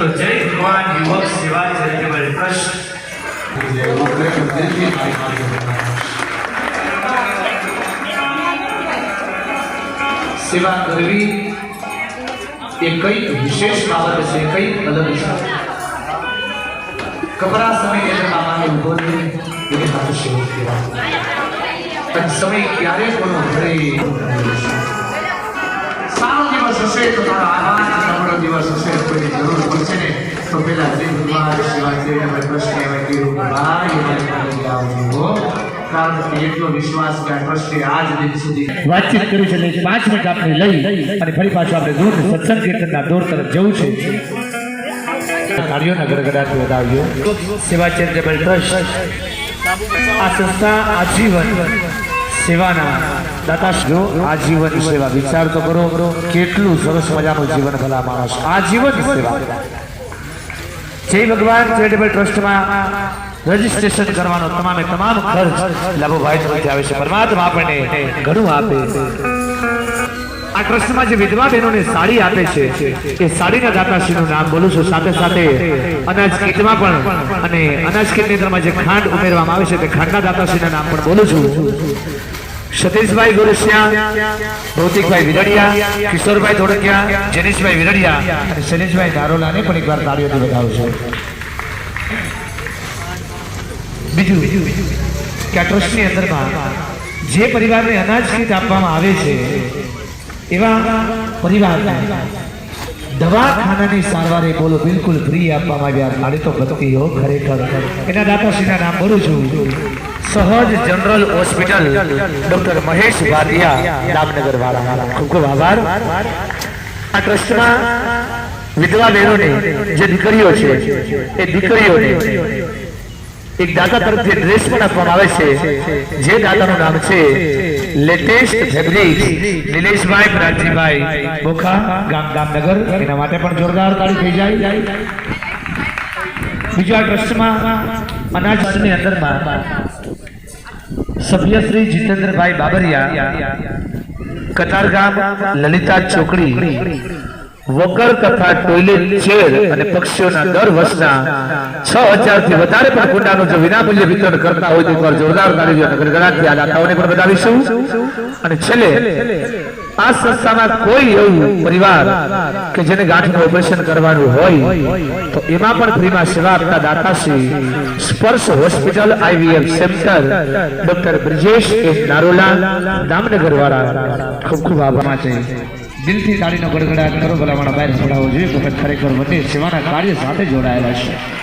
તો જય ભગવાન યુવક સેવા ચેરિટેબલ ટ્રસ્ટ સેવા કરવી એ કઈ વિશેષ બાબત છે કઈ અલગ છે કપરા સમય અંદર મામાને ઊભો રહી એને મારું સેવક કહેવાય અને સમય ક્યારે કોનો ઘરે સારો દિવસ હશે તો તારો આભાર વાતચીત કરી છે એટલે પાંચ મિનિટ આપણે લઈ અને ફરી પાછું આપણે દૂર સત્સંગ કીર્તનના દોર તરફ જવું છે. કાર્યોના ગડગડાટ વધાવ્યો સેવા ચેરિટેબલ ટ્રસ્ટ, આ સંસ્થા આજીવન સેવાના દાતાશ્રીઓ, આજીવન સેવા વિચાર તો કરો, કેટલું સરસ મજાનું જીવન ભલા માણસ આજીવન સેવા. જય ભગવાન ચેરિટેબલ ટ્રસ્ટમાં રજીસ્ટ્રેશન કરવાનો તમામે તમામ ખર્ચ લાભોભાઈ તરફથી આવે છે. પરમાત્મા આપણને ઘણું આપે. આ ટ્રસ્ટમાં જે વિધવા બહેનોને સાડી આપે છે, એ સાડીના દાતાશ્રીનું નામ બોલું છું. સાથે સાથે અનાજ કીટમાં પણ અને અનાજ કીટની અંદરમાં જે ખાંડ ઉમેરવામાં આવે છે, તે ખાંડના દાતાશ્રીના નામ પણ બોલું છું. સતીશભાઈ ગોરસિયા, ભૌતિકભાઈ વિરડિયા, કિશોરભાઈ ધોળકિયા, જનીશભાઈ વિરડિયા અને શૈલેષભાઈ નારોલાને પણ એકવાર તાળીઓથી બતાવું છું બીજું કે આ ટ્રસ્ટની અંદરમાં જે પરિવારને અનાજ કીટ આપવામાં આવે છે, એવા પરિવારને દવાખાનાની સારવારે બોલો બિલકુલ ફ્રી આપવામાં આવ્યા. તાળી તો ભક્તિઓ ખરેખર. એના દાતાશ્રીના નામ બોલું છું. સહજ general hospital doctor Mahesh Bhatia Damnagar વાળા ખૂબ ખૂબ આભાર. આ ટ્રસ્ટમાં વિધવા બહેનોને જે દીકરીઓ છે, એ દીકરીઓને એક દાતા તરફથી ડ્રેસ પણ આપવામાં આવે છે. જે દાતાનું નામ છે, લેટેસ્ટ ફેબ્રિક નિલેશભાઈ પ્રાંતિભાઈ બોખા, ગામ દામનગર એના માટે પણ જોરદાર તાળી થઈ જાય. બીજા ટ્રસ્ટમાં અનાજની અંદરમાં સભ્ય શ્રી જીતેન્દ્રભાઈ બાબરિયા કતારગામ લલિતા ચોકડી વગર તથા ટોયલેટ ચેર અને પક્ષીઓના દર વર્ષના છ હજારથી વધારે પણ કુંડાનું જો વિનામૂલ્ય વિતરણ કરતા હોય તો એકવાર જોરદાર તાળી દાતાઓને પણ બતાવીશું. અને છેલ્લે, આ સંસ્થામાં કોઈ એવું પરિવાર કે જેને ગાંઠનું ઓપરેશન કરવાનું હોય, તો એમાં પણ ફ્રીમાં સેવા આપતા દાતાશ્રી Sparsh hospital IVF center doctor Brijesh A Narola Damnagar વાળા ખૂબ ખૂબ આભાર. છે દિલથી તાળીનો ગડગડાટ કરો ભલા મારા બહાર સંભળાવવો જોઈએ વખત ખરેખર બંને સેવાના કાર્ય સાથે જોડાયેલા છે.